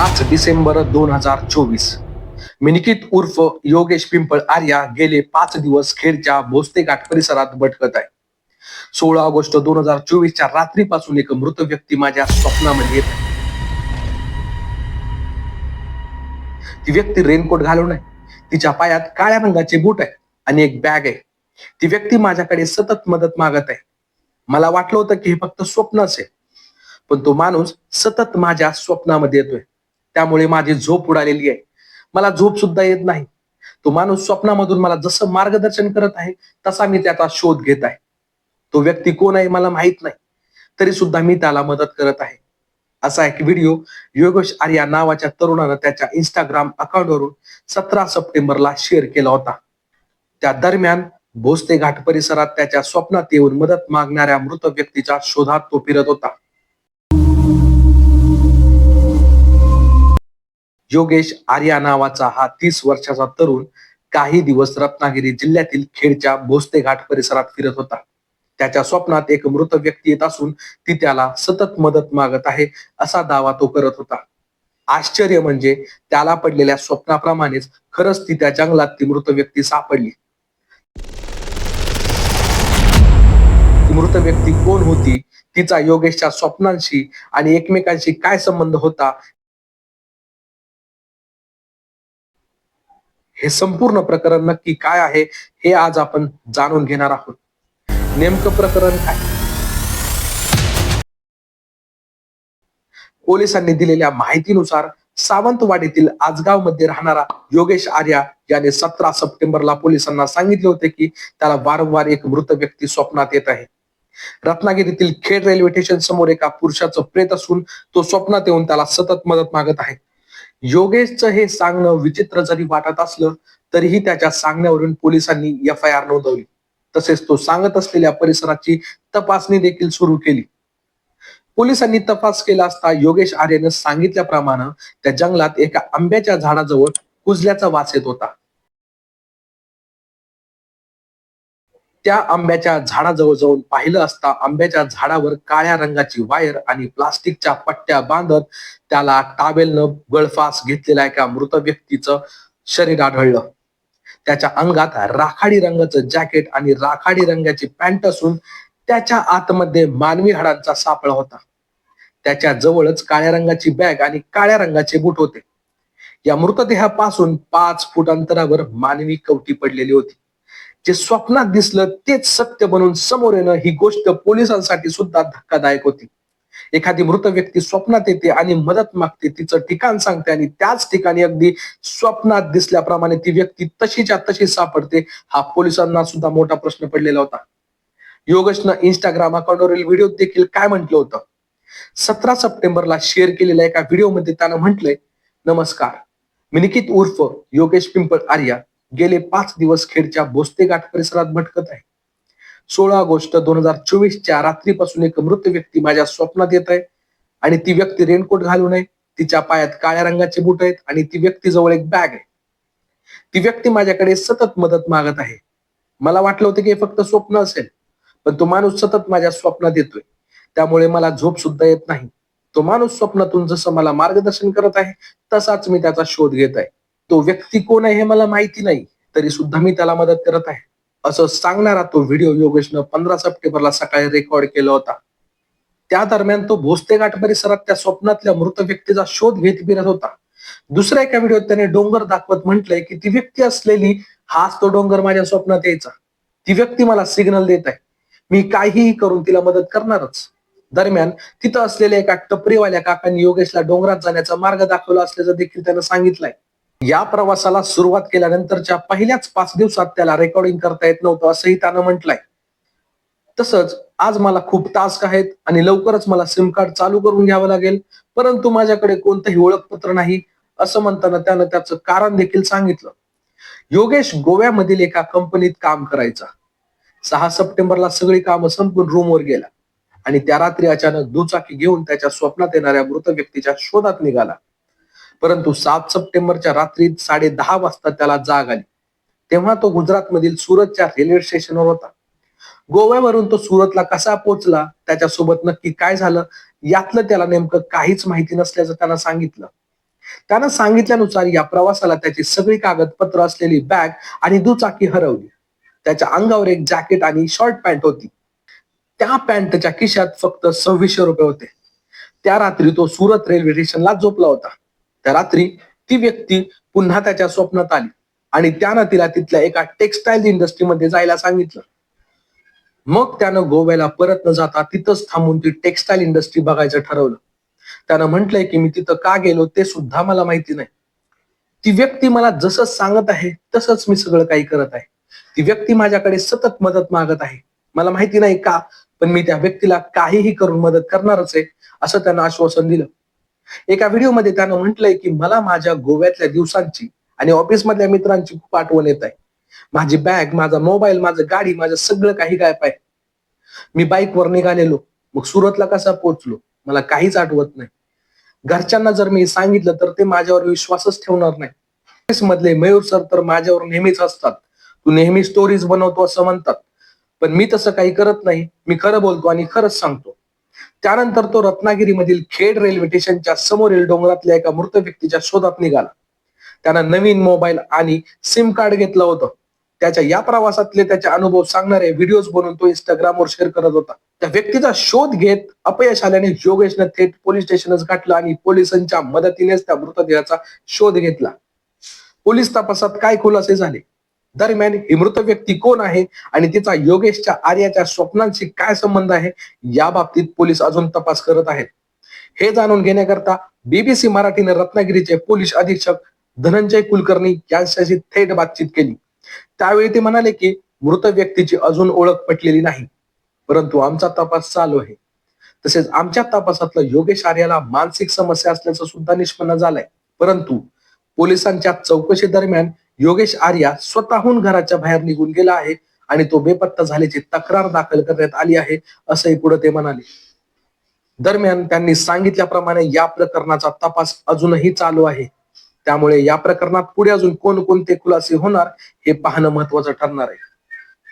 पाच डिसेंबर दोन हजार चोवीस. मिनिकित उर्फ योगेश पिंपळ आर्या गेले पाच दिवस खेडच्या भोसते घाट परिसरात भटकत आहे. सोळा ऑगस्ट दोन हजार चोवीसच्या रात्रीपासून एक मृत व्यक्ती माझ्या स्वप्नामध्ये येत आहे. ती व्यक्ती रेनकोट घालून आहे. तिच्या पायात काळ्या रंगाचे बूट आहे आणि एक बॅग आहे. ती व्यक्ती माझ्याकडे सतत मदत मागत आहे. मला वाटलं होतं की हे फक्त स्वप्न असेल पण तो माणूस सतत माझ्या स्वप्नामध्ये येतोय. त्यामुळे माझी झोप उडालेली आहे. मला झोप सुद्धा येत नाही. तो माणूस स्वप्नामधून मला जसं मार्गदर्शन करत आहे तसा मी त्याचा शोध घेत आहे. तो व्यक्ती कोण आहे मला माहीत नाही. तरी सुद्धा मी त्याला मदत करत आहे. असा एक व्हिडिओ योगेश आर्या नावाच्या तरुणानं त्याच्या इंस्टाग्राम अकाउंटवरून सतरा सप्टेंबरला शेअर केला होता. त्या दरम्यान भोसते घाट परिसरात त्याच्या स्वप्नात येऊन मदत मागणाऱ्या मृत व्यक्तीच्या शोधात तो फिरत होता. योगेश आर्या नावाचा हा तीस वर्षाचा तरुण काही दिवस रत्नागिरी जिल्ह्यातील खेडच्या भोसते घाट परिसरात फिरत होता. त्याच्या स्वप्नात एक मृत व्यक्ती येत असून ती त्याला सतत मदत मागत आहे असा दावा तो करत होता. आश्चर्य म्हणजे त्याला पडलेल्या स्वप्नाप्रमाणेच खरंच ती त्या जंगलात ती मृत व्यक्ती सापडली. ती मृत व्यक्ती कोण होती? तिचा योगेशच्या स्वप्नांशी आणि एकमेकांशी काय संबंध होता? हे संपूर्ण प्रकरण नक्की काय आहे हे आज आपण जाणून घेणार आहोत. नेमकं प्रकरण काय? पोलिसांनी दिलेल्या माहितीनुसार सावंतवाडीतील आजगावमध्ये राहणारा योगेश आर्या याने सतरा सप्टेंबरला पोलिसांना सांगितले होते की त्याला वारंवार एक मृत व्यक्ती स्वप्नात येत आहे. रत्नागिरीतील खेड रेल्वे स्टेशन समोर एका पुरुषाचं प्रेत असून तो स्वप्नात येऊन त्याला सतत मदत मागत आहे. योगेशचं हे सांगणं विचित्र जरी वाटत असलं तरीही त्याच्या सांगण्यावरून पोलिसांनी एफ आय आर नोंदवली. तसेच तो सांगत असलेल्या परिसराची तपासणी देखील सुरू केली. पोलिसांनी तपास केला असता योगेश आर्यनं सांगितल्याप्रमाणे त्या जंगलात एका आंब्याच्या झाडाजवळ कुजल्याचा वास येत होता. त्या आंब्याच्या झाडाजवळ जाऊन पाहिलं असता आंब्याच्या झाडावर काळ्या रंगाची वायर आणि प्लास्टिकच्या पट्ट्या बांधत त्याला टावेलनं गळफास घेतलेल्या एका मृत व्यक्तीचं शरीर आढळलं. त्याच्या अंगात राखाडी रंगाचं जॅकेट आणि राखाडी रंगाची पॅन्ट असून त्याच्या आतमध्ये मानवी हाडांचा सापळा होता. त्याच्या जवळच काळ्या रंगाची बॅग आणि काळ्या रंगाचे बूट होते. या मृतदेहापासून पाच फूट अंतरावर मानवी कवटी पडलेली होती. जे स्वप्नात दिसलं तेच सत्य बनून समोर येणं ही गोष्ट पोलिसांसाठी सुद्धा धक्कादायक होती. एखादी मृत व्यक्ती स्वप्नात येते आणि मदत मागते तिचं ठिकाण सांगते आणि त्याच ठिकाणी अगदी स्वप्नात दिसल्याप्रमाणे ती व्यक्ती तशीच्या तशी सापडते हा पोलिसांना सुद्धा मोठा प्रश्न पडलेला होता. योगेशनं इंस्टाग्राम अकाउंटवरील व्हिडिओ देखील काय म्हटलं होतं? सतरा सप्टेंबरला शेअर केलेल्या एका व्हिडिओमध्ये त्यानं म्हटलंय नमस्कार. मी निकित उर्फ योगेश पिंपळ आर्या. गेले पाच दिवस खेडच्या भोसते घाट परिसरात भटकत आहे. सोळा ऑगस्ट दोन हजार चोवीसच्या रात्रीपासून एक मृत व्यक्ती माझ्या स्वप्नात येत आहे आणि ती व्यक्ती रेनकोट घालून आहे. तिच्या पायात काळ्या रंगाचे बूट आहेत आणि ती व्यक्ती जवळ एक बॅग आहे. ती व्यक्ती माझ्याकडे सतत मदत मागत आहे. मला वाटलं होतं की हे फक्त स्वप्न असेल पण तो माणूस सतत माझ्या स्वप्नात येतोय. त्यामुळे मला झोप सुद्धा येत नाही. तो माणूस स्वप्नातून जसं मला मार्गदर्शन करत आहे तसाच मी त्याचा शोध घेत आहे. तो व्यक्ती कोण आहे हे मला माहिती नाही तरी सुद्धा मी त्याला मदत करत आहे. असं सांगणारा तो व्हिडिओ योगेशनं पंधरा सप्टेंबरला सकाळी रेकॉर्ड केला होता. त्या दरम्यान तो भोसते घाट परिसरात त्या स्वप्नातल्या मृत व्यक्तीचा शोध घेत फिरत होता. दुसऱ्या एका व्हिडिओत त्याने डोंगर दाखवत म्हटलंय की ती व्यक्ती असलेली हाच तो डोंगर माझ्या स्वप्नात यायचा. ती व्यक्ती मला सिग्नल देत आहे. मी काहीही करून तिला मदत करणारच. दरम्यान तिथं असलेल्या एका टपरीवाल्या काकांनी योगेशला डोंगरात जाण्याचा मार्ग दाखवला असल्याचं देखील त्यानं सांगितलंय. या प्रवासाला सुरुवात केल्यानंतरच्या पहिल्याच पाच दिवसात त्याला रेकॉर्डिंग करता येत नव्हतं असंही त्यानं म्हटलंय. तसंच आज मला खूप टास्क आहेत आणि लवकरच मला सिम कार्ड चालू करून घ्यावं लागेल परंतु माझ्याकडे कोणतंही ओळखपत्र नाही असं म्हणताना त्यानं त्याचं कारण देखील सांगितलं. योगेश गोव्यामधील एका कंपनीत काम करायचा. सहा सप्टेंबरला सगळी कामं संपून रूमवर गेला आणि त्या रात्री अचानक दुचाकी घेऊन त्याच्या स्वप्नात येणाऱ्या मृत व्यक्तीच्या शोधात निघाला. परंतु सात सप्टेंबरच्या रात्री साडे दहा वाजता त्याला जाग आली. तेव्हा तो गुजरात मधील सुरतच्या रेल्वे स्टेशनवर होता. गोव्यावरून तो सुरतला कसा पोहोचला त्याच्यासोबत नक्की काय झालं यातलं त्याला नेमकं काहीच माहिती नसल्याचं त्यानं सांगितलं. त्यानं सांगितल्यानुसार या प्रवासाला त्याची सगळी कागदपत्र असलेली बॅग आणि दुचाकी हरवली. त्याच्या अंगावर एक जॅकेट आणि शॉर्ट पॅन्ट होती. त्या पॅन्टच्या खिशात फक्त सव्वीसशे रुपये होते. त्या रात्री तो सुरत रेल्वे स्टेशनला झोपला होता. त्या रात्री ती व्यक्ती पुन्हा त्याच्या स्वप्नात आली. आणि त्यानं तिला तिथल्या एका टेक्सटाईल इंडस्ट्रीमध्ये जायला सांगितलं. मग त्यानं गोव्याला परत न जाता तिथंच थांबून ती टेक्सटाईल इंडस्ट्री बघायचं ठरवलं. त्यानं म्हटलंय की मी तिथं का गेलो ते सुद्धा मला माहिती नाही. ती व्यक्ती मला जसं सांगत आहे तसंच मी सगळं काही करत आहे. ती व्यक्ती माझ्याकडे सतत मदत मागत आहे. मला माहिती नाही का पण मी त्या व्यक्तीला काहीही करून मदत करणारच आहे असं त्यानं आश्वासन दिलं. एका व्हिडिओमध्ये त्यानं म्हटलंय की मला माझ्या गोव्यातल्या दिवसांची आणि ऑफिस मधल्या मित्रांची खूप आठवण येत आहे. माझी बॅग माझा मोबाईल माझं गाडी माझं सगळं काही गायब आहे. मी बाईकवर निघालेलो. मग सुरतला कसा पोहोचलो? मला काहीच आठवत नाही. घरच्यांना जर मी सांगितलं तर ते माझ्यावर विश्वासच ठेवणार नाही. मधले मयूर सर तर माझ्यावर नेहमीच असतात. तू नेहमी स्टोरीज बनवतो असं म्हणतात. पण मी तसं काही करत नाही. मी खरं बोलतो आणि खरंच सांगतो. त्यानंतर तो रत्नागिरीमधील खेड रेल्वे स्टेशनच्या समोरील डोंगरातल्या एका मृत व्यक्तीच्या शोधात निघाला. त्यानं नवीन मोबाईल आणि सिम कार्ड घेतलं होतं. त्याच्या या प्रवासातले त्याचे अनुभव सांगणारे व्हिडिओज बनवून तो इंस्टाग्रामवर शेअर करत होता. त्या व्यक्तीचा शोध घेत अपयश आल्याने योगेशनं थेट पोलीस स्टेशनच गाठलं आणि पोलिसांच्या मदतीनेच त्या मृतदेहाचा शोध घेतला. पोलीस तपासात काय खुलासे झाले? दरम्यान ही मृत व्यक्ती कोण आहे आणि तिचा योगेशच्या आर्याच्या स्वप्नांशी काय संबंध आहे या बाबतीत पोलीस अजून तपास करत आहेत. हे जाणून घेण्याकरता बीबीसी मराठीने रत्नागिरीचे पोलीस अधीक्षक धनंजय कुलकर्णी यांच्याशी थेट बातचीत केली. त्यावेळी ते म्हणाले की मृत व्यक्तीची अजून ओळख पटलेली नाही परंतु आमचा तपास चालू आहे. तसेच आमच्या तपासातलं योगेश आर्याला मानसिक समस्या असल्याचं सुद्धा निष्पन्न झालंय. परंतु पोलिसांच्या चौकशी दरम्यान योगेश आर्या स्वतःहून घराच्या बाहेर निघून गेला आहे आणि तो बेपत्ता झाल्याची तक्रार दाखल करण्यात आली आहे असंही पुढे ते म्हणाले. दरम्यान त्यांनी सांगितल्याप्रमाणे या प्रकरणाचा तपास अजूनही चालू आहे. त्यामुळे या प्रकरणात पुढे अजून कोणकोणते खुलासे होणार हे पाहणं महत्वाचं ठरणार आहे.